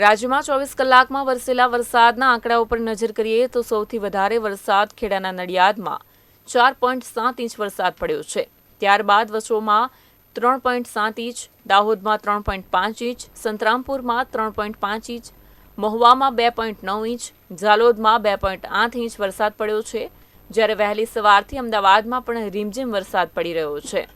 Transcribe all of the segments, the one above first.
રાજ્યમાં ચોવીસ કલાકમાં વરસેલા વરસાદના આંકડાઓ પર નજર કરીએ તો સૌથી વધારે વરસાદ ખેડાના નડિયાદમાં ચાર પોઈન્ટ સાત ઇંચ વરસાદ પડ્યો છે. ત્યારબાદ વસોમાં ત્રણ પોઈન્ટ સાત ઇંચ, દાહોદમાં ત્રણ પોઈન્ટ પાંચ ઇંચ, સંતરામપુરમાં ત્રણ પોઈન્ટ પાંચ ઇંચ, મહુવામાં બે પોઈન્ટ નવ ઇંચ, ઝાલોદમાં બે પોઈન્ટ આઠ ઇંચ વરસાદ પડ્યો છે. જ્યારે વહેલી સવારથી અમદાવાદમાં પણ રીમઝીમ વરસાદ પડી રહ્યો છે.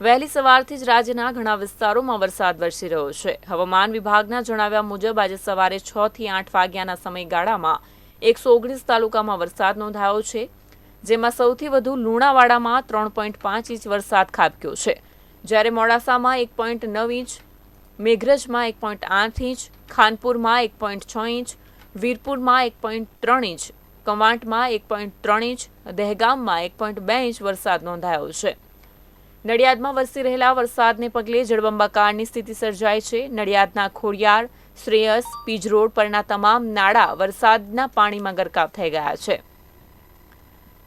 વહેલી સવારથી જ રાજ્યના ઘણા વિસ્તારોમાં વરસાદ વરસી રહ્યો છે. હવામાન વિભાગના જણાવ્યા મુજબ આજે સવારે છ થી આઠ વાગ્યાના સમયગાળામાં એકસો ઓગણીસ તાલુકામાં વરસાદ નોંધાયો છે, જેમાં સૌથી વધુ લુણાવાડામાં ત્રણ પોઈન્ટ પાંચ ઇંચ વરસાદ ખાબક્યો છે. જ્યારે મોડાસામાં એક પોઈન્ટ નવ ઇંચ, મેઘરજમાં એક પોઈન્ટ આઠ ઇંચ, ખાનપુરમાં એક પોઈન્ટ છ ઇંચ, વીરપુરમાં એક પોઈન્ટ ત્રણ ઇંચ, કવાંટમાં એક પોઈન્ટ ત્રણ ઇંચ, દહેગામમાં એક પોઈન્ટ બે ઇંચ વરસાદ નોંધાયો છે. નડિયાદમાં વરસી રહેલા વરસાદને પગલે જળબંબાકારની સ્થિતિ સર્જાય છે. નડિયાદના ખોડિયાર, શ્રેયસ, પીજ રોડ પરના તમામ નાળા વરસાદના પાણીમાં ગરકાવ થઈ ગયા છે.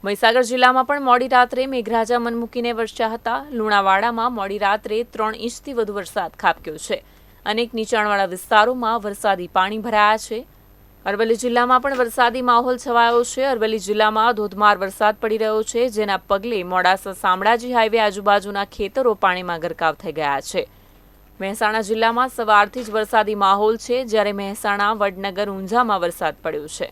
મહીસાગર જિલ્લામાં પણ મોડી રાત્રે મેઘરાજા મન મૂકીને વરસ્યા હતા. લુણાવાડામાં મોડી રાત્રે ત્રણ ઇંચથી વધુ વરસાદ ખાબક્યો છે. અનેક નીચાણવાળા વિસ્તારોમાં વરસાદી પાણી ભરાયા છે. અરવલ્લી જિલ્લામાં પણ વરસાદી માહોલ છવાયો છે. અરવલ્લી જિલ્લામાં ધોધમાર વરસાદ પડી રહ્યો છે, જેના પગલે મોડાસા શામળાજી હાઈવે આજુબાજુના ખેતરો પાણીમાં ગરકાવ થઈ ગયા છે. મહેસાણા જિલ્લામાં સવારથી જ વરસાદી માહોલ છે, જ્યારે મહેસાણા, વડનગર, ઊંઝામાં વરસાદ પડ્યો છે.